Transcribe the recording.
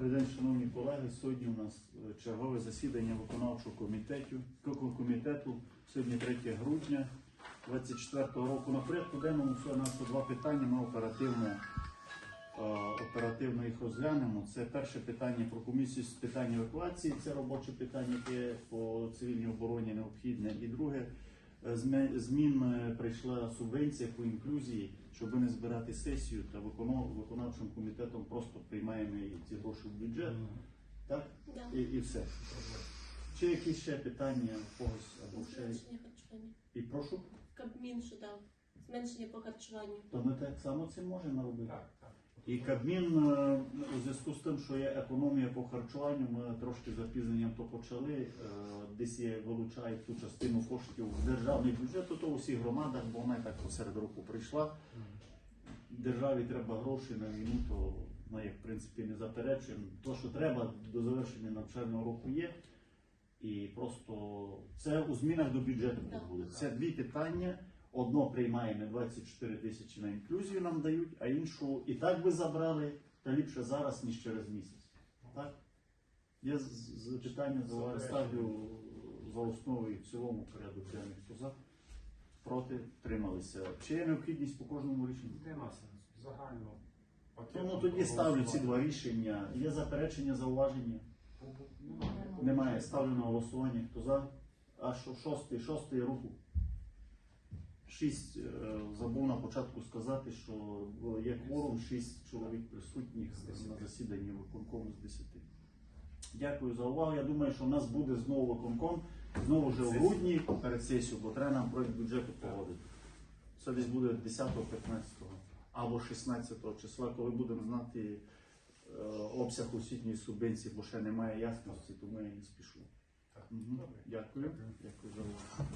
Добрий день, шановні колеги. Сьогодні у нас е, чергове засідання виконавчого комітету. комітету. Сьогодні 3 грудня 24 року. На порядку денному у нас два питання. Ми оперативно, е, оперативно їх розглянемо. Це перше питання про комісію з питань евакуації. Це робоче питання, яке по цивільній обороні необхідне. І друге змін е, прийшла субвенція по інклюзії, щоб не збирати сесію та виконав- виконавчим комітетом просто приймаємо ці гроші в бюджет. Так? Да. І, і все. Чи якісь ще питання в когось або ще? Зменшення харчування. І прошу, Кабмін що дав? Зменшення по харчуванню. то ми так само це можемо робити. Так, так. І Кабмін е, у зв'язку з тим, що є економія по харчуванню, ми трошки запізненням то почали. е, Десь є вилучають ту частину коштів в державний бюджет, то, то у всіх громадах, бо вона так посеред року прийшла. Державі треба гроші на війну, то ми як в принципі не заперечуємо. То, що треба до завершення навчального року є. І просто це у змінах до бюджету буде. Це дві питання. Одно приймаємо 24 тисячі на інклюзію нам дають, а іншу і так би забрали, та ліпше зараз, ніж через місяць. Так? Є з- з- питання за ставлю за основу і в цілому порядок денний. Хто за? Проти трималися. Чи є необхідність по кожному рішенню? Нема сенсу. Загально. Тому тоді ставлю ці два рішення. Є заперечення, зауваження? Немає. Ставлю на голосування. Хто за? А що шостий, шостий руку. Шість е, забув на початку сказати, що е, є кворум, шість чоловік присутніх на засіданні виконкому з десяти. Дякую за увагу. Я думаю, що в нас буде знову виконком, знову вже в грудні перед сесією, бо треба нам проект бюджету погодити. Це десь буде 10-15 або 16 числа, коли будемо знати е, обсяг освітньої субвенції, бо ще немає ясності, тому я не спішу. Мгм. Дякую. Дякую за увагу.